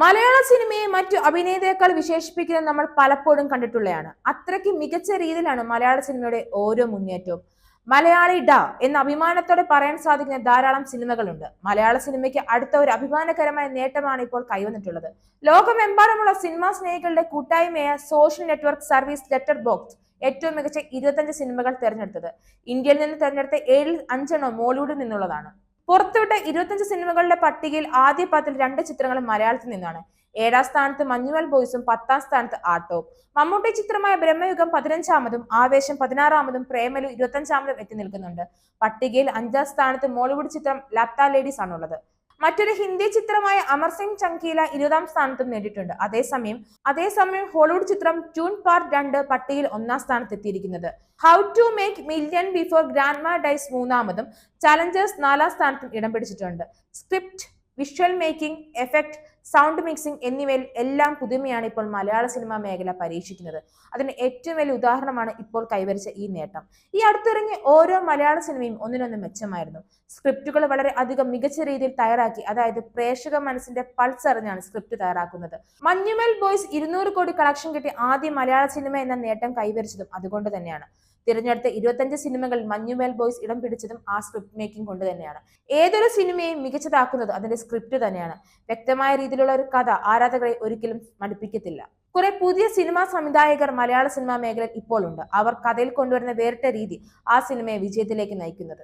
മലയാള സിനിമയെ മറ്റു അഭിനേതാക്കൾ വിശേഷിപ്പിക്കുന്നത് നമ്മൾ പലപ്പോഴും കണ്ടിട്ടുള്ളതാണ് അത്രയ്ക്ക് മികച്ച രീതിയിലാണ് മലയാള സിനിമയുടെ ഓരോ മുന്നേറ്റവും. മലയാളി ഡ എന്ന അഭിമാനത്തോടെ പറയാൻ സാധിക്കുന്ന ധാരാളം സിനിമകളുണ്ട്. മലയാള സിനിമയ്ക്ക് അടുത്ത ഒരു അഭിമാനകരമായ നേട്ടമാണ് ഇപ്പോൾ കൈവന്നിട്ടുള്ളത്. ലോകമെമ്പാടുമുള്ള സിനിമാ സ്നേഹികളുടെ കൂട്ടായ്മയായ social network service letter box ഏറ്റവും മികച്ച ഇരുപത്തഞ്ച് സിനിമകൾ തിരഞ്ഞെടുത്തത്. ഇന്ത്യയിൽ നിന്ന് തിരഞ്ഞെടുത്ത ഏഴിൽ അഞ്ചെണ്ണം മോളിവുഡിൽ നിന്നുള്ളതാണ്. പുറത്തുവിട്ട ഇരുപത്തഞ്ച് സിനിമകളുടെ പട്ടികയിൽ ആദ്യ പത്തിൽ രണ്ട് ചിത്രങ്ങൾ മലയാളത്തിൽ നിന്നാണ്. ഏഴാം സ്ഥാനത്ത് മഞ്ഞുവൽ ബോയ്സും പത്താം സ്ഥാനത്ത് ആട്ടോ. മമ്മൂട്ടി ചിത്രമായ ബ്രഹ്മയുഗം പതിനഞ്ചാമതും ആവേശം പതിനാറാമതും പ്രേമലു ഇരുപത്തഞ്ചാമതും എത്തി നിൽക്കുന്നുണ്ട്. പട്ടികയിൽ അഞ്ചാം സ്ഥാനത്ത് മോളിവുഡ് ചിത്രം ലാപ്താ ലേഡീസ് ആണുള്ളത് മറ്റൊരു ഹിന്ദി ചിത്രമായ അമർ സിംഗ് ചങ്കീല ഇരുപതാം സ്ഥാനത്തും നേടിയിട്ടുണ്ട്. അതേസമയം അതേസമയം ഹോളിവുഡ് ചിത്രം ട്യൂൺ പാർട്ട് രണ്ട് പട്ടികയിൽ ഒന്നാം സ്ഥാനത്ത് എത്തിയിരിക്കുന്നത് how to make million before grand ma dies മൂന്നാമതും ചലഞ്ചേഴ്സ് നാലാം സ്ഥാനത്തും ഇടം പിടിച്ചിട്ടുണ്ട്. Script visual making effect sound mixing എന്നിവയിൽ എല്ലാം പുതുമയാണ് ഇപ്പോൾ മലയാള സിനിമാ മേഖല പരീക്ഷിക്കുന്നത്. അതിന് ഏറ്റവും വലിയ ഉദാഹരണമാണ് ഇപ്പോൾ കൈവരിച്ച ഈ നേട്ടം. ഈ അടുത്തിറങ്ങിയ ഓരോ മലയാള സിനിമയും ഒന്നിനൊന്ന് മെച്ചമായിരുന്നു. സ്ക്രിപ്റ്റുകൾ വളരെ അധികം മികച്ച രീതിയിൽ തയ്യാറാക്കി അതായത് പ്രേക്ഷക മനസ്സിന്റെ പൾസ് അറിഞ്ഞാണ് സ്ക്രിപ്റ്റ് തയ്യാറാക്കുന്നത്. മഞ്ഞുമൽ ബോയ്സ് ഇരുന്നൂറ് കോടി കളക്ഷൻ കിട്ടി ആദ്യ മലയാള സിനിമ എന്ന നേട്ടം കൈവരിച്ചതും അതുകൊണ്ട് തന്നെയാണ്. തിരഞ്ഞെടുത്ത ഇരുപത്തഞ്ച് സിനിമകൾ മഞ്ഞുമേൽ ബോയ്സ് ഇടം പിടിച്ചതും ആ സ്ക്രിപ്റ്റ് മേക്കിംഗ് കൊണ്ട് തന്നെയാണ്. ഏതൊരു സിനിമയും മികച്ചതാക്കുന്നത് അതിന്റെ സ്ക്രിപ്റ്റ് തന്നെയാണ്. വ്യക്തമായ രീതിയിലുള്ള ഒരു കഥ ആരാധകരെ ഒരിക്കലും മടുപ്പിക്കത്തില്ല. കുറെ പുതിയ സിനിമാ സംവിധായകർ മലയാള സിനിമാ മേഖലയിൽ ഇപ്പോൾ ഉണ്ട്. അവർ കഥയിൽ കൊണ്ടുവരുന്ന വേറിട്ട രീതി ആ സിനിമയെ വിജയത്തിലേക്ക് നയിക്കുന്നത്.